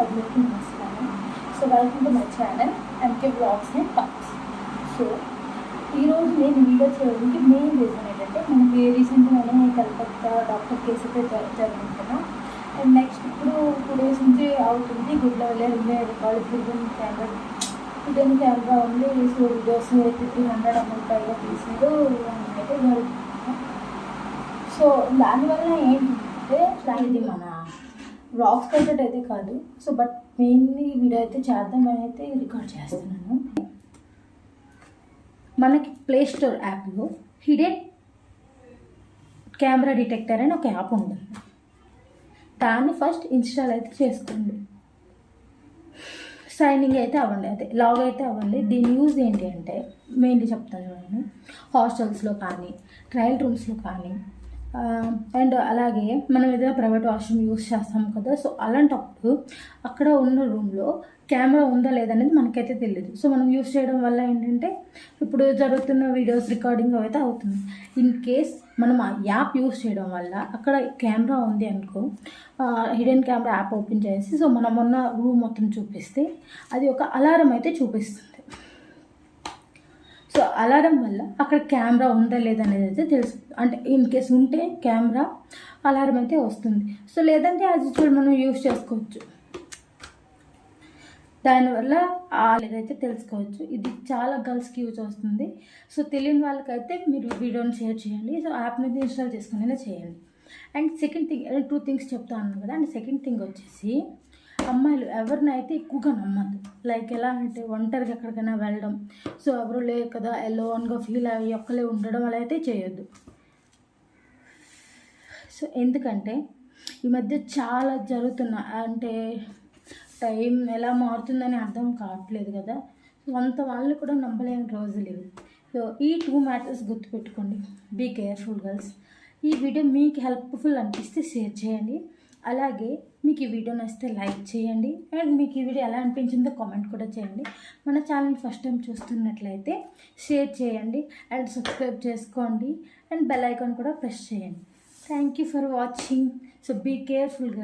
అందరికీ నమస్కారం so welcome to my channel MK blogs and talks so ఈరోజు నేను వీడియో చేయడానికి మెయిన్ రీజన్ ఏంటంటే మనకి రీసెంట్గానే కలకత్తా డాక్టర్ కేసు అయితే జరిగింది కదా. అండ్ నెక్స్ట్ ఇప్పుడు టూ డేస్ నుంచి అవుతుంది. గుడ్లో వెళ్ళే record hidden camera hidden camera ఉంది. So videos three hundred amount పైగా తీసారు అయితే జరుగుతుంది. సో దానివల్ల ఏంటంటే ఇది మన రాఫ్ కంటెంట్ అయితే కాదు. సో బట్ మెయిన్లీ వీడియో అయితే చేద్దామని అయితే రికార్డ్ చేస్తున్నాను. మనకి ప్లే స్టోర్ యాప్లో హిడెన్ కెమెరా డిటెక్టర్ అని ఒక యాప్ ఉంటుంది దాన్ని ఫస్ట్ ఇన్స్టాల్ అయితే చేసుకోండి. సైనింగ్ అయితే అవ్వండి. అదే లాగ్ అయితే అవ్వండి. దీని యూజ్ ఏంటి అంటే మెయిన్లీ చెప్తాను చూడండి. హాస్టల్స్లో కానీ ట్రయల్ రూమ్స్లో కానీ అండ్ అలాగే మనం ఏదైనా ప్రైవేట్ వాష్రూమ్ యూస్ చేస్తాం కదా సో అలాంటప్పుడు అక్కడ ఉన్న రూమ్లో కెమెరా ఉందా లేదనేది మనకైతే తెలియదు సో మనం యూస్ చేయడం వల్ల ఏంటంటే ఇప్పుడు జరుగుతున్న వీడియోస్ రికార్డింగ్ అయితే అవుతుంది. ఇన్ కేస్ మనం ఆ యాప్ యూస్ చేయడం వల్ల అక్కడ కెమెరా ఉంది అనుకో హిడెన్ కెమెరా యాప్ ఓపెన్ చేసి సో మనం ఉన్న రూమ్ మొత్తం చూపిస్తే అది ఒక అలారం అయితే చూపిస్తుంది. సో అలారం వల్ల అక్కడ కెమెరా ఉందా లేదా అనేది అయితే తెలుసు. అంటే ఇన్ కేస్ ఉంటే కెమెరా అలారం అయితే వస్తుంది. సో లేదంటే అది చూడు మనం యూజ్ చేసుకోవచ్చు. దానివల్ల లేదైతే తెలుసుకోవచ్చు. ఇది చాలా గర్ల్స్కి యూజ్ వస్తుంది. సో తెలియని వాళ్ళకైతే మీరు వీడియోని షేర్ చేయండి. సో యాప్ని ఇన్స్టాల్ చేసుకునేలా చేయండి. And second thing two things చెప్తా ఉన్నాను కదా. అండ్ సెకండ్ థింగ్ వచ్చేసి అమ్మాయిలు ఎవరినైతే ఎక్కువగా నమ్మద్దు. లైక్ ఎలా అంటే ఒంటరిగా ఎక్కడికైనా వెళ్ళడం. సో ఎవరు లేరు కదా ఎలోన్గా ఫీల్ అయ్యి ఒక్కలే ఉండడం అలా అయితే చేయొద్దు. సో ఎందుకంటే ఈ మధ్య చాలా జరుగుతున్న అంటే టైం ఎలా మారుతుందని అర్థం కావట్లేదు కదా. అంత వాళ్ళకి కూడా నమ్మలేని రోజులు ఇవి. సో ఈ టూ మ్యాటర్స్ గుర్తుపెట్టుకోండి. బీ కేర్ఫుల్ గర్ల్స్ ఈ వీడియో మీకు హెల్ప్ఫుల్ అనిపిస్తే షేర్ చేయండి. అలాగే మీకు ఈ వీడియో నచ్చితే లైక్ చేయండి అండ్ మీకు ఈ వీడియో ఎలా అనిపించిందో కామెంట్ కూడా చేయండి. మన ఛానల్ ఫస్ట్ టైం చూస్తున్నట్లయితే షేర్ చేయండి అండ్ సబ్స్క్రైబ్ చేసుకోండి అండ్ బెల్ ఐకాన్ కూడా ప్రెస్ చేయండి. Thank you for watching so be కేర్ఫుల్గా